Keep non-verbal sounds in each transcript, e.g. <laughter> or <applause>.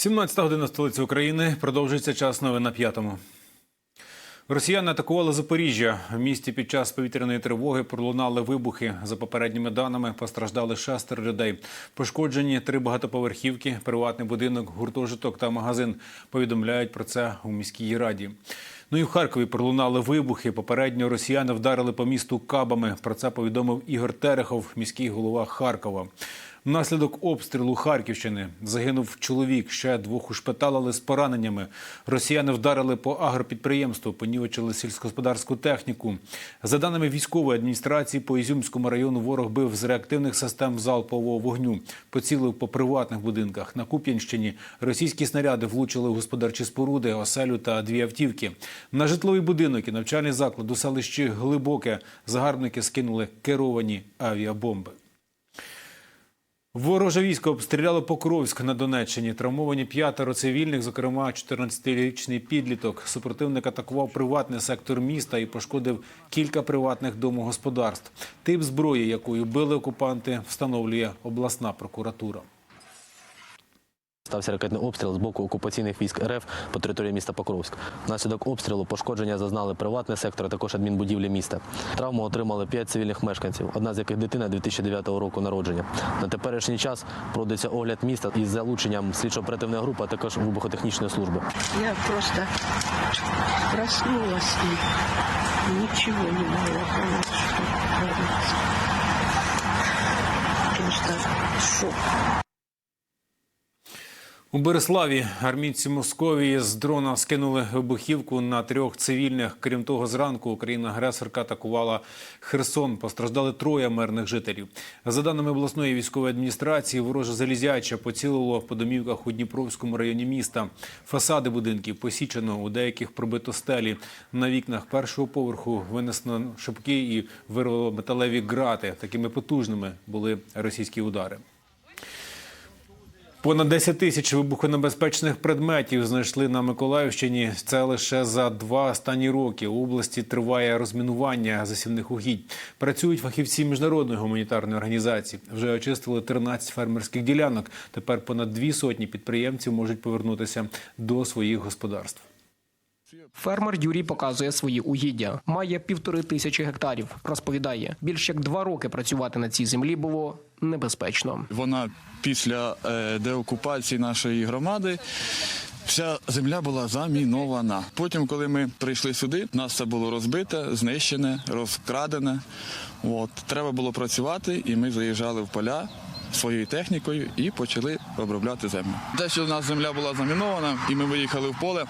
17 година столиці України. Продовжується час новин на п'ятому. Росіяни атакували Запоріжжя. В місті під час повітряної тривоги пролунали вибухи. За попередніми даними постраждали шестеро людей. Пошкоджені три багатоповерхівки, приватний будинок, гуртожиток та магазин. Повідомляють про це у міській раді. Ну і в Харкові пролунали вибухи. Попередньо росіяни вдарили по місту кабами. Про це повідомив Ігор Терехов, міський голова Харкова. Внаслідок обстрілу Харківщини загинув чоловік. Ще двох ушпиталили з пораненнями. Росіяни вдарили по агропідприємству, понівечили сільськогосподарську техніку. За даними військової адміністрації, по Ізюмському району ворог бив з реактивних систем залпового вогню, поцілив по приватних будинках. На Куп'янщині російські снаряди влучили в господарчі споруди, оселю та дві автівки. На житловий будинок і навчальний заклад у селищі Глибоке загарбники скинули керовані авіабомби. Вороже військо обстріляло Покровськ на Донеччині. Травмовані п'ятеро цивільних, зокрема 14-річний підліток. Супротивник атакував приватний сектор міста і пошкодив кілька приватних домогосподарств. Тип зброї, якою били окупанти, встановлює обласна прокуратура. Стався ракетний обстріл з боку окупаційних військ РФ по території міста Покровськ. Внаслідок обстрілу пошкодження зазнали приватний сектор, а також адмінбудівлі міста. Травму отримали п'ять цивільних мешканців, одна з яких дитина 2009 року народження. На теперішній час проводиться огляд міста із залученням слідчо-оперативної групи, а також вибухотехнічної служби. Я просто проснулась и ничего не могла понять, что творится. Просто шок. У Береславі армійці Московії з дрона скинули вибухівку на трьох цивільних. Крім того, зранку Україна-агресорка атакувала Херсон. Постраждали троє мирних жителів. За даними обласної військової адміністрації, вороже залізяче поцілило по домівках у Дніпровському районі міста. Фасади будинків посічено, у деяких пробито стелі. На вікнах першого поверху винесено шибки і вирвало металеві грати. Такими потужними були російські удари. Понад 10 тисяч вибухонебезпечних предметів знайшли на Миколаївщині. Це лише за два останні роки. У області триває розмінування засівних угідь. Працюють фахівці міжнародної гуманітарної організації. Вже очистили 13 фермерських ділянок. Тепер понад дві сотні підприємців можуть повернутися до своїх господарств. Фермер Юрій показує свої угіддя. Має півтори тисячі гектарів. Розповідає, більш як два роки працювати на цій землі було небезпечно. Вона після е, деокупації нашої громади. Вся земля була замінована. Потім, коли ми прийшли сюди, нас все було розбите, знищене, розкрадене. От треба було працювати, і ми заїжджали в поля своєю технікою і почали обробляти землю. Те, що у нас земля була замінована, і ми виїхали в поле.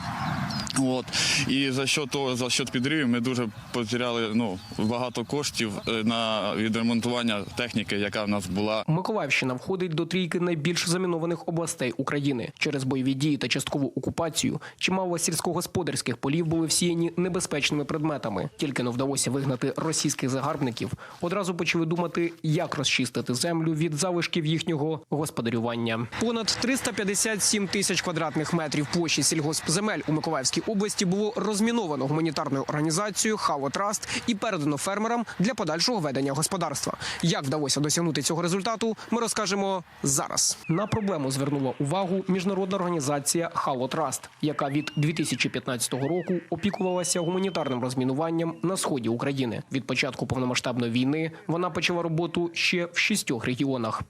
От і за що того, за що підривів, ми дуже потеряли ну багато коштів е, на відремонтування техніки, яка в нас була. Миколаївщина входить до трійки найбільш замінованих областей України. Через бойові дії та часткову окупацію чимало сільськогосподарських полів були всіяні небезпечними предметами. Тільки не вдалося вигнати російських загарбників. Одразу почали думати, як розчистити землю від залишків їхнього господарювання. Понад 357 тисяч квадратних метрів площі сільгоспземель у Миколаївській області було розміновано гуманітарною організацією Хало Траст і передано фермерам для подальшого ведення господарства. Як вдалося досягнути цього результату, ми розкажемо зараз. На проблему звернула увагу міжнародна організація Хало Траст, яка від 2015 року опікувалася гуманітарним розмінуванням на сході України. Від початку повномасштабної війни вона почала роботу ще в шістьох регіонах.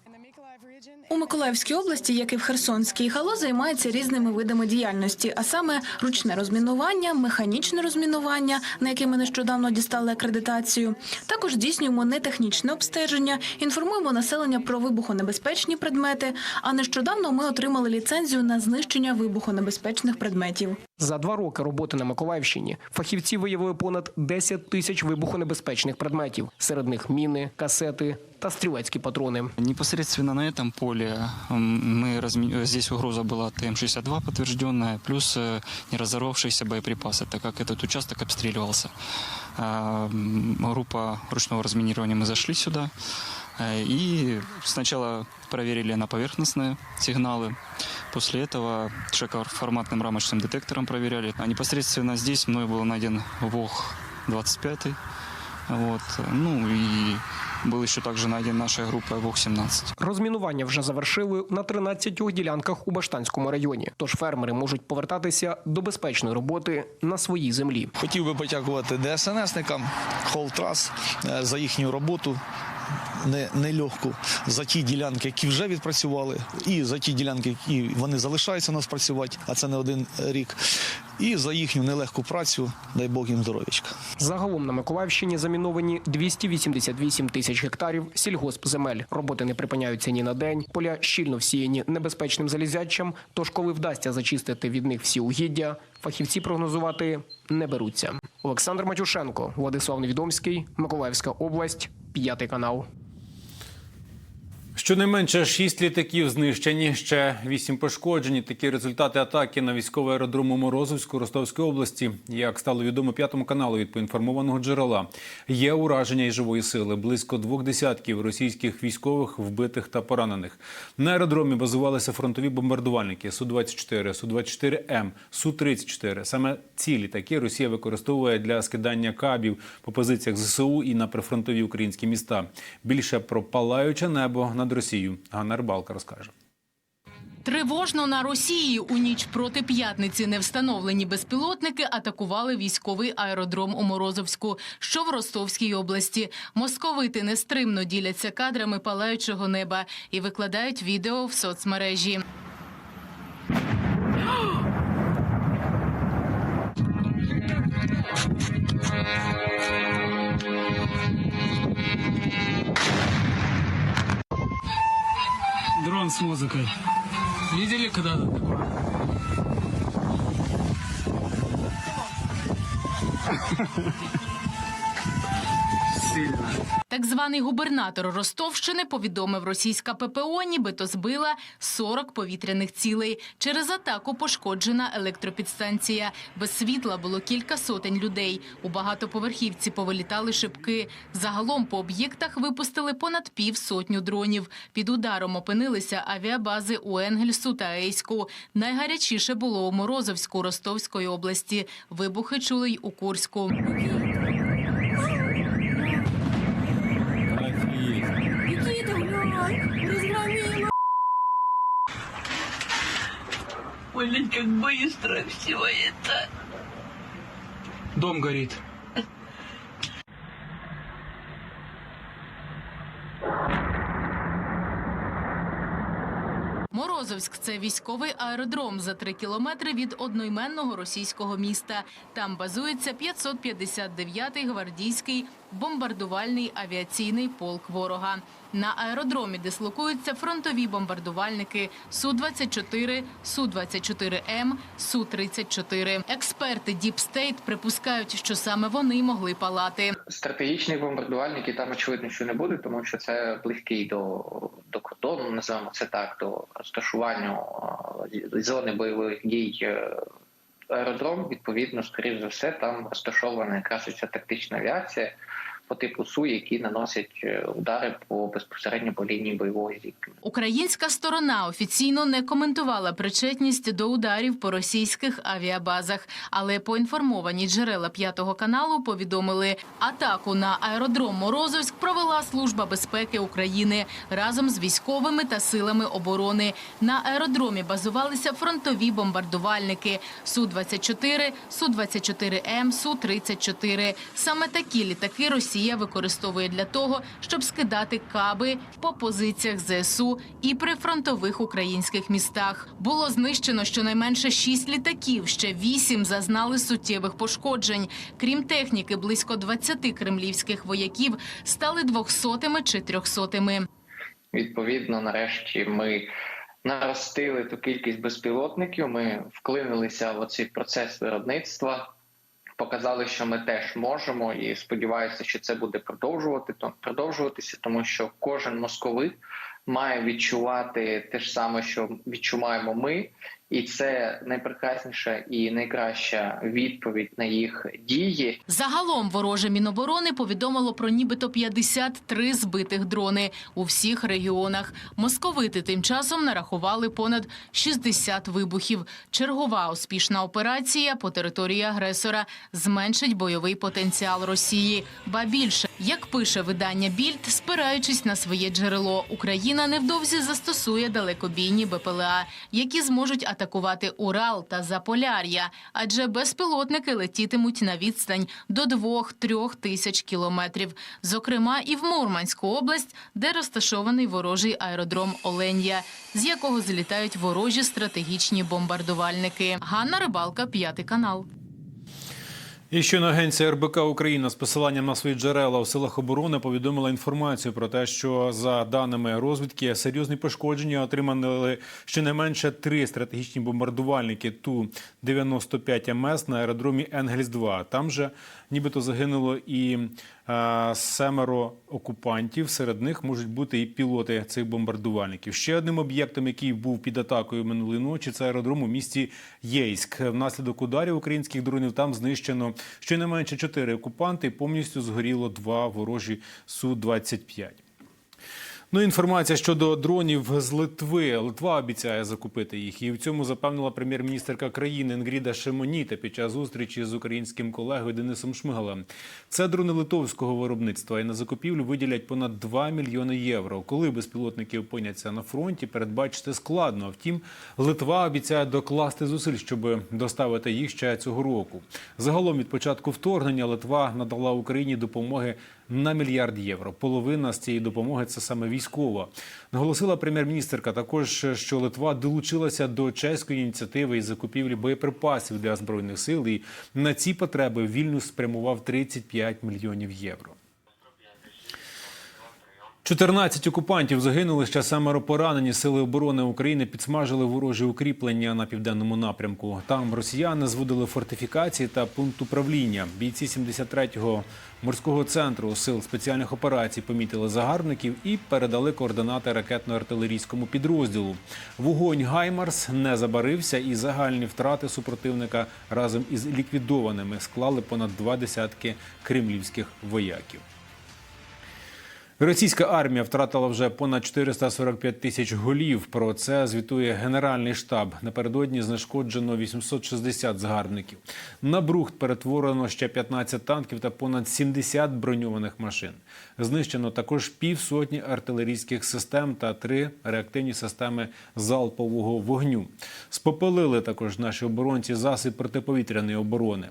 У Миколаївській області, як і в Херсонській, Хало займається різними видами діяльності, а саме ручне розмінування, механічне розмінування, на яке ми нещодавно дістали акредитацію. Також здійснюємо нетехнічне обстеження, інформуємо населення про вибухонебезпечні предмети. А нещодавно ми отримали ліцензію на знищення вибухонебезпечних предметів. За два роки роботи на Миколаївщині фахівці виявили понад 10 тисяч вибухонебезпечних предметів. Серед них міни, касети та стрілецькі патрони. Непосредственно на этом поле м, мы разми- здесь угроза была ТМ-62 подтвержденная, плюс э, не разорвавшиеся боеприпасы, так как этот участок обстреливался. А, м, Группа ручного разминирования мы зашли сюда э, и сначала проверили на поверхностные сигналы. После этого широкоформатным рамочным детектором проверяли. А непосредственно здесь мной был найден ВОГ-25. Вот. Ну и был еще также найден нашей группой ВОК-17. Розмінування вже завершили на 13 ділянках у Баштанському районі. Тож фермери можуть повертатися до безпечної роботи на своїй землі. Хотів би подякувати ДСНСникам Холтрас е, за їхню роботу. Не, нелегку за ті ділянки, які вже відпрацювали, і за ті ділянки, які вони залишаються у нас працювати, а це не один рік. І за їхню нелегку працю, дай Бог їм здоров'ячка. Загалом на Миколаївщині заміновані 288 тисяч гектарів сільгоспземель. Роботи не припиняються ні на день. Поля щільно всіяні небезпечним залізячам. Тож, коли вдасться зачистити від них всі угіддя, фахівці прогнозувати не беруться. Олександр Матюшенко, Владислав Невідомський, Миколаївська область, п'ятий канал. Щонайменше шість літаків знищені, ще вісім пошкоджені. Такі результати атаки на військовий аеродром у Морозовську Ростовської області. Як стало відомо п'ятому каналу від поінформованого джерела, є ураження і живої сили. Близько двох десятків російських військових вбитих та поранених. На аеродромі базувалися фронтові бомбардувальники су 24 су 24 м су 34 Саме ці літаки Росія використовує для скидання кабів по позиціях ЗСУ і на прифронтові українські міста. Більше про палаюче небо над Росією. Ганна Рибалка розкаже. Тривожно на Росії у ніч проти п'ятниці невстановлені безпілотники атакували військовий аеродром у Морозовську, що в Ростовській області. Московити нестримно діляться кадрами палаючого неба і викладають відео в соцмережі. С музыкой. Видели когда-то такое? <laughs> Сильно. Так званий губернатор Ростовщини повідомив, російська ППО нібито збила 40 повітряних цілей. Через атаку пошкоджена електропідстанція. Без світла було кілька сотень людей. У багатоповерхівці повилітали шибки. Загалом по об'єктах випустили понад півсотню дронів. Під ударом опинилися авіабази у Енгельсу та Ейську. Найгарячіше було у Морозовську Ростовської області. Вибухи чули й у Курську. Блин, как быстро все это. Дом горит. Морозовськ це військовий аеродром за три кілометри від одноіменного російського міста. Там базується 559-й гвардійський бомбардувальний авіаційний полк ворога. На аеродромі дислокуються фронтові бомбардувальники Су-24, Су-24М, Су-34. Експерти Deep State припускають, що саме вони могли палати. Стратегічних бомбардувальників там очевидно, що не буде, тому що це близький до, до кордону, називаємо це так, до розташування е, зони бойових дій. Аеродром, відповідно, скоріш за все, там розташована якраз ця тактична авіація по типу Су, які наносять е, удари по безпосередньо по лінії бойового зіткнення. Українська сторона офіційно не коментувала причетність до ударів по російських авіабазах, але поінформовані джерела п'ятого каналу повідомили, атаку на аеродром Морозовськ провела служба безпеки України разом з військовими та силами оборони. На аеродромі базувалися фронтові бомбардувальники су 24 су 24 м су 34 Саме такі літаки Росія використовує для того, щоб скидати каби по позиціях ЗСУ і при фронтових українських містах. Було знищено щонайменше шість літаків. Ще вісім зазнали суттєвих пошкоджень. Крім техніки, близько 20 кремлівських вояків стали двохсотими чи трьохсотими. Відповідно, нарешті ми наростили ту кількість безпілотників. Ми вклинилися в оцей процес виробництва, показали, що ми теж можемо, і сподіваюся, що це буде продовжувати то продовжуватися, тому що кожен московит має відчувати те ж саме, що відчуваємо ми, і це найпрекрасніша і найкраща відповідь на їх дії. Загалом вороже Міноборони повідомило про нібито 53 збитих дрони у всіх регіонах. Московити тим часом нарахували понад 60 вибухів. Чергова успішна операція по території агресора зменшить бойовий потенціал Росії. Ба більше, як пише видання Більд, спираючись на своє джерело, Україна невдовзі застосує далекобійні БПЛА, які зможуть атакувати Урал та Заполяр'я, адже безпілотники летітимуть на відстань до 2-3 тисяч кілометрів. Зокрема, і в Мурманську область, де розташований ворожий аеродром Оленя, з якого злітають ворожі стратегічні бомбардувальники. Ганна Рибалка, п'ятий канал. І щойно агенція РБК Україна з посиланням на свої джерела у силах оборони повідомила інформацію про те, що за даними розвідки серйозні пошкодження отримали щонайменше три стратегічні бомбардувальники ту 95 МС на аеродромі Енгельс 2 Там же нібито загинуло і семеро окупантів. Серед них можуть бути і пілоти цих бомбардувальників. Ще одним об'єктом, який був під атакою минулої ночі, це аеродром у місті Єйськ. Внаслідок ударів українських дронів там знищено щонайменше чотири окупанти. Повністю згоріло два ворожі су 25 Ну, інформація щодо дронів з Литви. Литва обіцяє закупити їх. І в цьому запевнила прем'єр-міністерка країни Інгріда Шимоніта під час зустрічі з українським колегою Денисом Шмигалем. Це дрони литовського виробництва. І на закупівлю виділять понад 2 мільйони євро. Коли безпілотники опиняться на фронті, передбачити складно. Втім, Литва обіцяє докласти зусиль, щоб доставити їх ще цього року. Загалом від початку вторгнення Литва надала Україні допомоги на мільярд євро. Половина з цієї допомоги це саме військова. Наголосила прем'єр-міністерка також, що Литва долучилася до чеської ініціативи із закупівлі боєприпасів для збройних сил. І на ці потреби Вільнюс спрямував 35 мільйонів євро. 14 окупантів загинули, ще семеро поранені. Сили оборони України підсмажили ворожі укріплення на південному напрямку. Там росіяни зводили фортифікації та пункт управління. Бійці 73-го морського центру сил спеціальних операцій помітили загарбників і передали координати ракетно-артилерійському підрозділу. Вогонь Гаймарс не забарився, і загальні втрати супротивника разом із ліквідованими склали понад два десятки кремлівських вояків. Російська армія втратила вже понад 445 тисяч голів. Про це звітує Генеральний штаб. Напередодні знешкоджено 860 згарбників. На брухт перетворено ще 15 танків та понад 70 броньованих машин. Знищено також півсотні артилерійських систем та три реактивні системи залпового вогню. Спопелили також наші оборонці засіб протиповітряної оборони.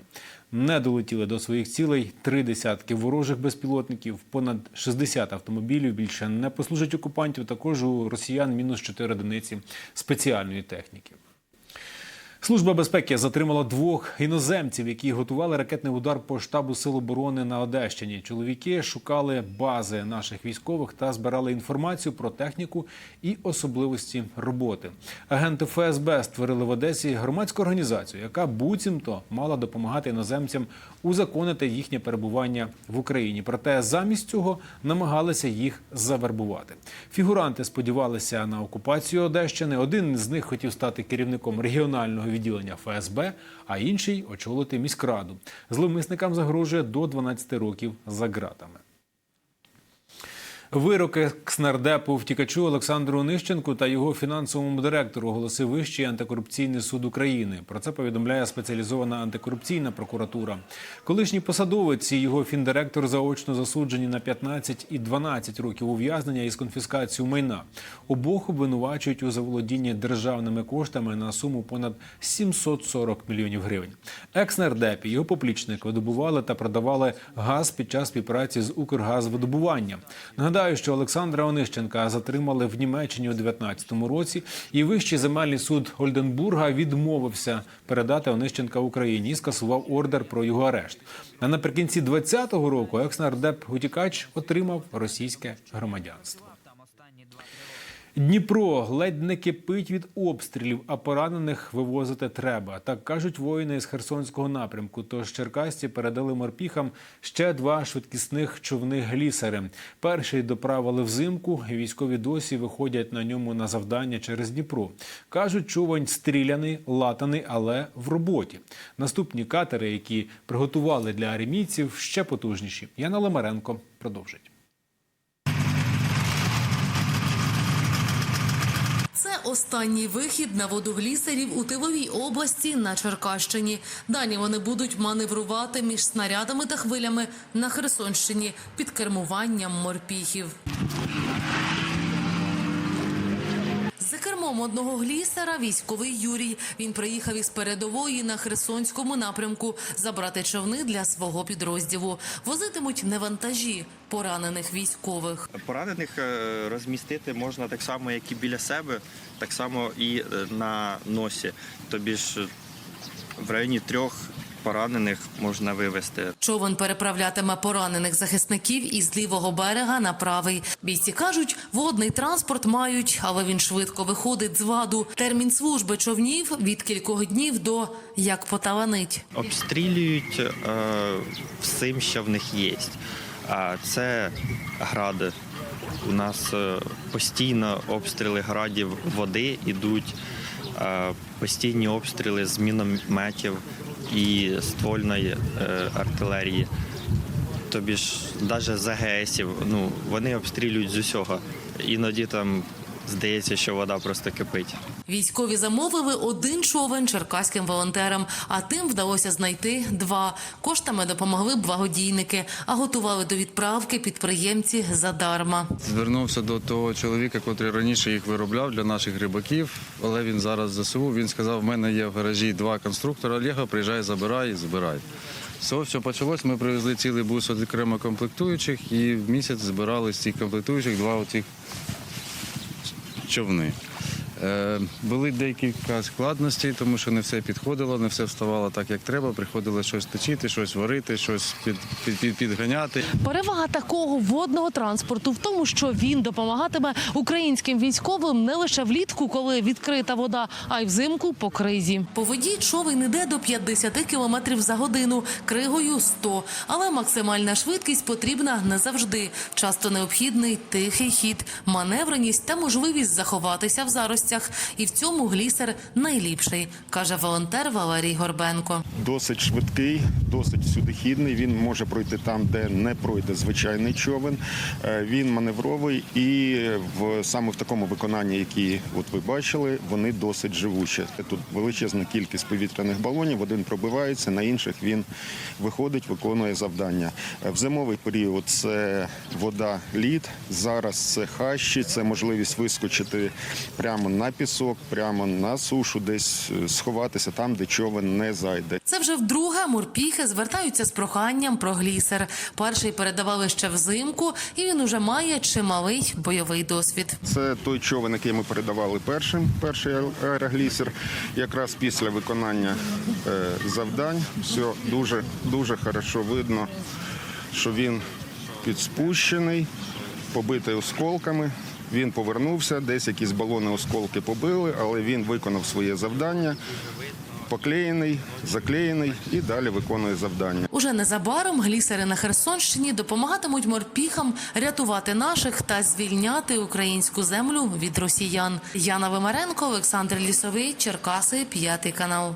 Не долетіли до своїх цілей три десятки ворожих безпілотників, понад 60 автомобілів. Більше не послужить окупантів. Також у росіян мінус 4 одиниці спеціальної техніки. Служба безпеки затримала двох іноземців, які готували ракетний удар по штабу Сил оборони на Одещині. Чоловіки шукали бази наших військових та збирали інформацію про техніку і особливості роботи. Агенти ФСБ створили в Одесі громадську організацію, яка буцімто мала допомагати іноземцям узаконити їхнє перебування в Україні. Проте замість цього намагалися їх завербувати. Фігуранти сподівалися на окупацію Одещини. Один з них хотів стати керівником регіонального відділення ФСБ, а інший очолити міськраду. Зловмисникам загрожує до 12 років за ґратами. Вироки кснардепу втікачу Олександру Онищенку та його фінансовому директору оголосив Вищий антикорупційний суд України. Про це повідомляє спеціалізована антикорупційна прокуратура. Колишній посадовець і його фіндиректор заочно засуджені на 15 і 12 років ув'язнення із конфіскацією майна. Обох обвинувачують у заволодінні державними коштами на суму понад 740 мільйонів гривень. Екс-нардеп і його поплічник видобували та продавали газ під час співпраці з Укргазвидобуванням. Нагадаю, що Олександра Онищенка затримали в Німеччині у 2019 році, і Вищий земельний суд Ольденбурга відмовився передати Онищенка Україні і скасував ордер про його арешт. А наприкінці 2020 року екснардеп Гутікач отримав російське громадянство. Дніпро ледь не кипить від обстрілів, а поранених вивозити треба. Так кажуть воїни з Херсонського напрямку. Тож черкасці передали морпіхам ще два швидкісних човни глісери. Перший доправили взимку. Військові досі виходять на ньому на завдання через Дніпро. кажуть, човень стріляний, латаний, але в роботі. Наступні катери, які приготували для армійців, ще потужніші. Яна Лемаренко продовжить. Це останній вихід на воду глісерів у Тивовій області на Черкащині. Далі вони будуть маневрувати між снарядами та хвилями на Херсонщині під кермуванням морпіхів. За одного глісера військовий Юрій. Він приїхав із передової на Херсонському напрямку забрати човни для свого підрозділу. Возитимуть не вантажі поранених військових. Поранених е, розмістити можна так само, як і біля себе, так само і е, на носі. Тобі ж е, в районі трьох поранених можна вивезти. Човен переправлятиме поранених захисників із лівого берега на правий. Бійці кажуть, водний транспорт мають, але він швидко виходить з ваду. Термін служби човнів від кількох днів до як поталанить. Обстрілюють е, всім, що в них є. А це гради. У нас е, постійно обстріли градів води йдуть, е, постійні обстріли з мінометів і ствольної е, артилерії. Тобі ж навіть ЗГСів, АГСів, ну, вони обстрілюють з усього. Іноді там здається, що вода просто кипить. Військові замовили один човен черкаським волонтерам, а тим вдалося знайти два. Коштами допомогли благодійники, а готували до відправки підприємці задарма. Звернувся до того чоловіка, котрий раніше їх виробляв для наших рибаків, але він зараз ЗСУ. Він сказав, в мене є в гаражі два конструктора Олега, приїжджай, забирай і збирай. Цього все почалось. Ми привезли цілий бус окремо комплектуючих і в місяць збирали з цих комплектуючих два оцих човни. Е, були декілька складностей, тому що не все підходило, не все вставало так, як треба. Приходилось щось точити, щось варити, щось під, під, під, підганяти. Перевага такого водного транспорту в тому, що він допомагатиме українським військовим не лише влітку, коли відкрита вода, а й взимку по кризі. По воді човен іде до 50 км за годину, кригою 100. Але максимальна швидкість потрібна не завжди. Часто необхідний тихий хід, маневреність та можливість заховатися в заростях. І в цьому глісер найліпший, каже волонтер Валерій Горбенко. Досить швидкий, досить всюдихідний. Він може пройти там, де не пройде звичайний човен. Е, Він маневровий і в саме в такому виконанні, які от ви бачили, вони досить живучі. Тут величезна кількість повітряних балонів. Один пробивається, на інших він виходить, виконує завдання. Е, В зимовий період це вода, лід. Зараз це хащі, це можливість вискочити прямо на пісок, прямо на сушу, десь е, сховатися там, де човен не зайде. Це вже вдруге морпіхи звертаються з проханням про глісер. Перший передавали ще взимку, і він уже має чималий бойовий досвід. Це той човен, який ми передавали першим, перший аероглісер. Якраз після виконання е, завдань все дуже дуже хорошо видно, що він підспущений, побитий осколками. Він повернувся, десь якісь балони осколки побили, але він виконав своє завдання. Поклеєний, заклеєний і далі виконує завдання. Уже незабаром глісери на Херсонщині допомагатимуть морпіхам рятувати наших та звільняти українську землю від росіян. Яна Вимаренко, Олександр Лісовий, Черкаси, п'ятий канал.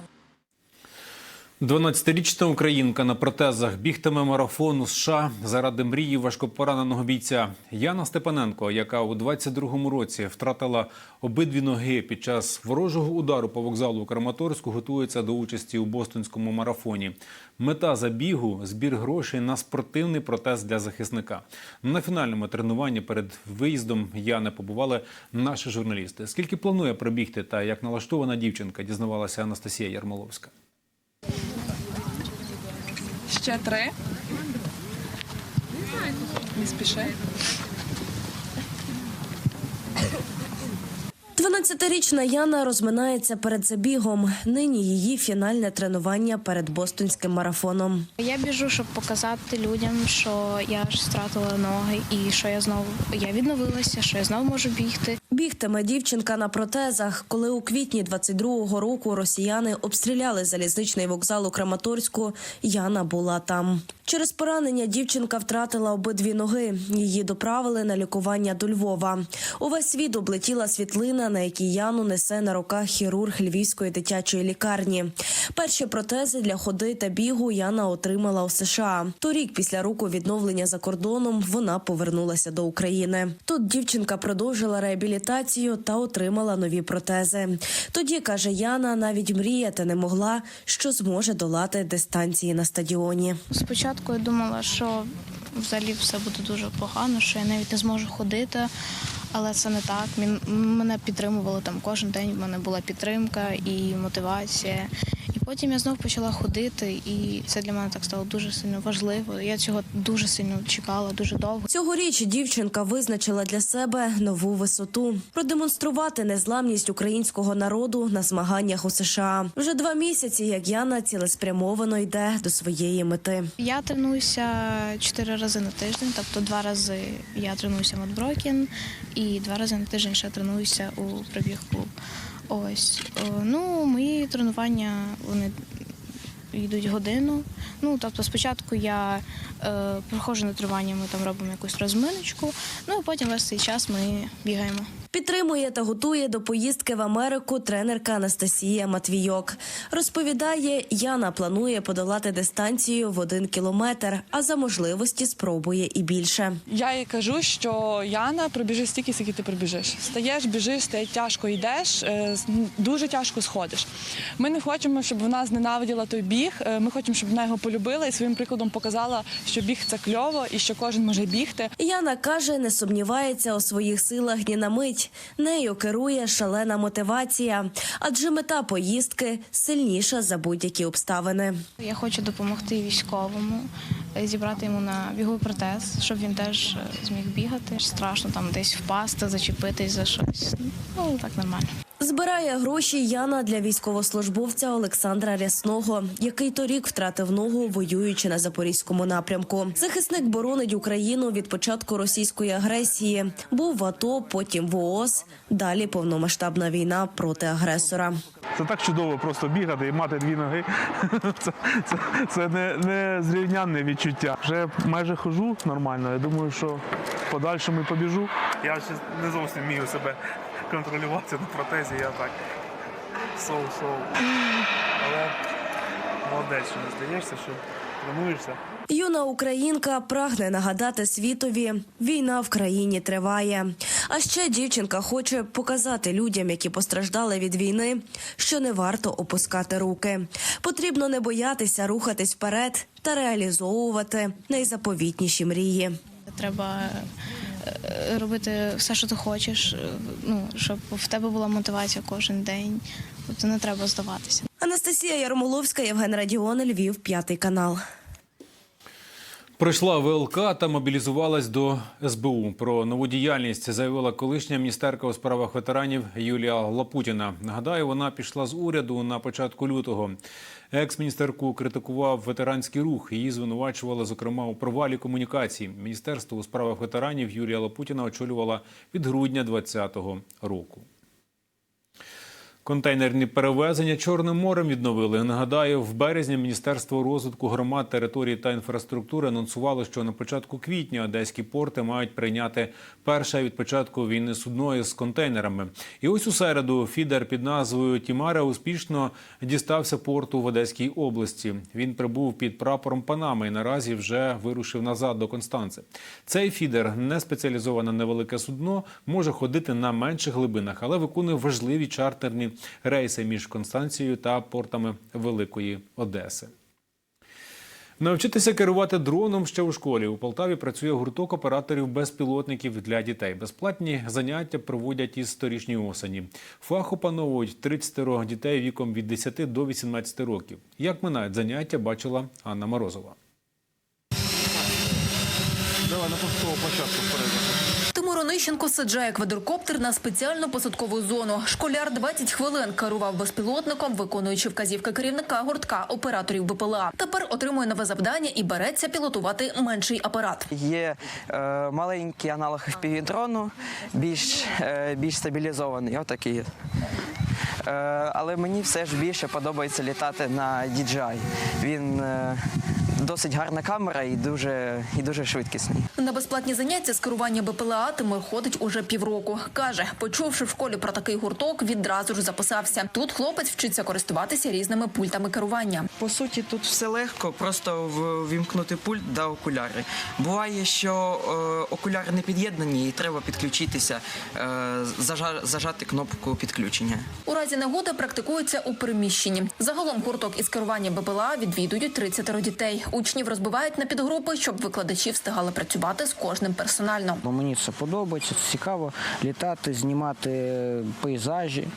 12-річна українка на протезах бігтиме марафон у США заради мрії важкопораненого бійця Яна Степаненко, яка у 22-му році втратила обидві ноги під час ворожого удару по вокзалу у Краматорську, готується до участі у бостонському марафоні. Мета забігу збір грошей на спортивний протез для захисника. На фінальному тренуванні перед виїздом Яни побували наші журналісти. Скільки планує пробігти та як налаштована дівчинка, дізнавалася Анастасія Ярмоловська. Ще три. Не спіши. 12-річна Яна розминається перед забігом. Нині її фінальне тренування перед бостонським марафоном. Я біжу, щоб показати людям, що я ж втратила ноги і що я знову я відновилася, що я знову можу бігти. Бігтиме дівчинка на протезах, коли у квітні 22-го року росіяни обстріляли залізничний вокзал у Краматорську. Яна була там. Через поранення дівчинка втратила обидві ноги. Її доправили на лікування до Львова. Увесь світ облетіла світлина, на якій Яну несе на руках хірург Львівської дитячої лікарні. Перші протези для ходи та бігу Яна отримала у США. Торік, після року відновлення за кордоном, вона повернулася до України. Тут дівчинка продовжила реабілітацію та отримала нові протези. Тоді каже Яна, навіть мріяти не могла, що зможе долати дистанції на стадіоні. Спочатку я думала, що взагалі все буде дуже погано, що я навіть не зможу ходити, але це не так. Мін- Мене підтримували там кожен день. В мене була підтримка і мотивація. І потім я знов почала ходити, і це для мене так стало дуже сильно важливо. Я цього дуже сильно чекала, дуже довго. Цьогоріч дівчинка визначила для себе нову висоту продемонструвати незламність українського народу на змаганнях у США. Вже два місяці, як Яна цілеспрямовано йде до своєї мети. Я тренуюся чотири рази на тиждень, тобто два рази я тренуюся в Мадброкен і два рази на тиждень ще тренуюся у пробіг клуб. Ось Е, ну мої тренування вони йдуть годину. Ну тобто, спочатку я е, проходжу на тренування, ми там робимо якусь розминочку. Ну і потім весь цей час ми бігаємо. Підтримує та готує до поїздки в Америку тренерка Анастасія Матвійок. Розповідає, Яна планує подолати дистанцію в один кілометр, а за можливості спробує і більше. Я їй кажу, що Яна пробіжи стільки, скільки ти пробіжиш. Стаєш, біжиш, стає тяжко йдеш, е, дуже тяжко сходиш. Ми не хочемо, щоб вона зненавиділа той біг. е, Ми хочемо, щоб вона його полюбила і своїм прикладом показала, що біг це кльово і що кожен може бігти. Яна каже, не сумнівається у своїх силах ні на мить. Нею керує шалена мотивація, адже мета поїздки сильніша за будь-які обставини. Я хочу допомогти військовому, е, зібрати йому на біговий протез, щоб він теж е, зміг бігати. Страшно там десь впасти, зачепитись за щось. Ну так нормально. Збирає гроші Яна для військовослужбовця Олександра Рясного, який торік втратив ногу, воюючи на запорізькому напрямку. Захисник боронить Україну від початку російської агресії. Був в АТО, потім в ООС. Далі повномасштабна війна проти агресора. Це так чудово просто бігати і мати дві ноги. <laughs> Це, це, це не, не зрівнянне відчуття. Вже майже хожу нормально. Я думаю, що в подальшому побіжу. Я ще не зовсім вмію себе контролювати на протезі. Я так соу-соу. Але молодець, що не здаєшся, що тренуєшся. Юна українка прагне нагадати світові, війна в країні триває. А ще дівчинка хоче показати людям, які постраждали від війни, що не варто опускати руки. Потрібно не боятися рухатись вперед та реалізовувати найзаповітніші мрії. Треба робити все, що ти хочеш, е, ну щоб в тебе була мотивація кожен день. Тобто не треба здаватися. Анастасія Ярмоловська, Євген Радіон, Львів, п'ятий канал. Прийшла ВЛК та мобілізувалась до СБУ. Про нову діяльність заявила колишня міністерка у справах ветеранів Юлія Лапутіна. Нагадаю, вона пішла з уряду на початку лютого. Екс-міністерку критикував ветеранський рух. Її звинувачували, зокрема, у провалі комунікації. Міністерство у справах ветеранів Юлія Лапутіна очолювала від грудня 2020 року. Контейнерні перевезення Чорним морем відновили. Нагадаю, в березні Міністерство розвитку громад, території та інфраструктури анонсувало, що на початку квітня одеські порти мають прийняти перше від початку війни судної з контейнерами. І ось у середу фідер під назвою Тімара успішно дістався порту в Одеській області. Він прибув під прапором Панами і наразі вже вирушив назад до Констанци. Цей фідер не спеціалізоване невелике судно, може ходити на менших глибинах, але виконує важливі чартерні рейси між Констанцією та портами Великої Одеси. Навчитися керувати дроном ще у школі. У Полтаві працює гурток операторів безпілотників для дітей. Безплатні заняття проводять із торішньої осені. Фах опановують 30 дітей віком від 10 до 18 років. Як минають заняття, бачила Анна Морозова. Давай на початку вперед. Тимур Онищенко саджає квадрокоптер на спеціальну посадкову зону. Школяр 20 хвилин керував безпілотником, виконуючи вказівки керівника гуртка операторів БПЛА. Тепер отримує нове завдання і береться пілотувати менший апарат. Є е, маленький аналог FPV-дрону, більш, е, більш стабілізований, отакий. Е, але мені все ж більше подобається літати на DJI. Він е, досить гарна камера і дуже, і дуже швидкісний. На безплатні заняття з керування БПЛА Тимур ходить уже півроку. Каже, почувши в школі про такий гурток, відразу ж записався. Тут хлопець вчиться користуватися різними пультами керування. По суті, тут все легко, просто вімкнути пульт да окуляри. Буває, що е, окуляри не під'єднані і треба підключитися, е, зажа- зажати кнопку підключення. У разі негоди практикуються у приміщенні. Загалом гурток із керування БПЛА відвідують 30 дітей. Учнів розбивають на підгрупи, щоб викладачі встигали працювати з кожним персонально. Бо мені це подобається, цікаво літати, знімати пейзажі.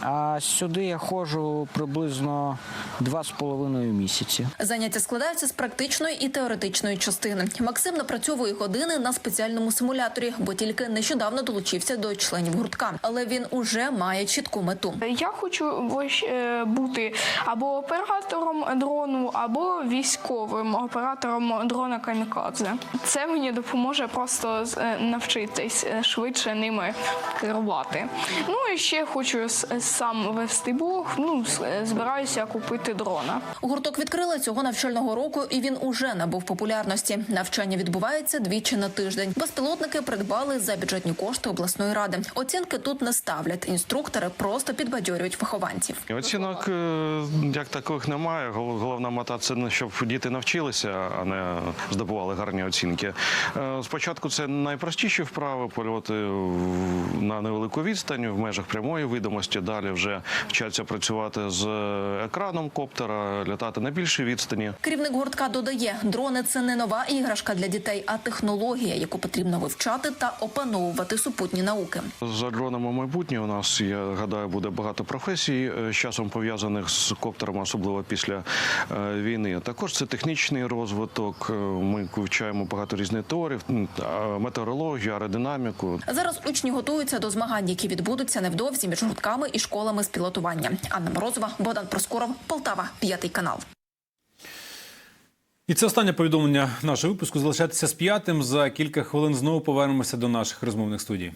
А сюди я ходжу приблизно два з половиною місяці. Заняття складаються з практичної і теоретичної частини. Максим напрацьовує години на спеціальному симуляторі, бо тільки нещодавно долучився до членів гуртка. Але він уже має чітку мету. Я хочу ось, е, бути або оператором дрону, або військовим оператором дрона камікадзе. Це мені допоможе просто е, навчитись е, швидше ними керувати. Ну і ще хочу сам вести блог. Ну е, збираюся купити дрона. Гурток відкрили цього навчального року, і він уже набув популярності. Навчання відбувається двічі на тиждень. Безпілотники придбали за бюджетні кошти обласної ради. Оцінки тут не ставлять. Інструктори просто підбадьорюють вихованців. Оцінок е, як таких немає. Гол- Головна мета це не щоб діти навчилися, а не здобували гарні оцінки. Е, Спочатку це найпростіші вправи, польоти на невелику відстань в межах прямої видимості. Далі вже вчаться працювати з екраном коптера, літати на більшій відстані. Керівник гуртка додає, дрони це не нова іграшка для дітей, а технологія, яку потрібно вивчати та опановувати супутні науки. За дронами майбутнє у нас, я гадаю, буде багато професій е, з часом пов'язаних з коптерами, особливо після е, війни. Також це технічний розвиток. Е, Ми вивчаємо багато різних теорій, метеорологію, аеродинаміку. Зараз учні готуються до змагань, які відбудуться невдовзі між гуртками і школами з пілотування. Анна Морозова, Богдан Проскоров, Полтава, п'ятий канал. І це останнє повідомлення нашого випуску. Залишайтеся з п'ятим. За кілька хвилин знову повернемося до наших розмовних студій.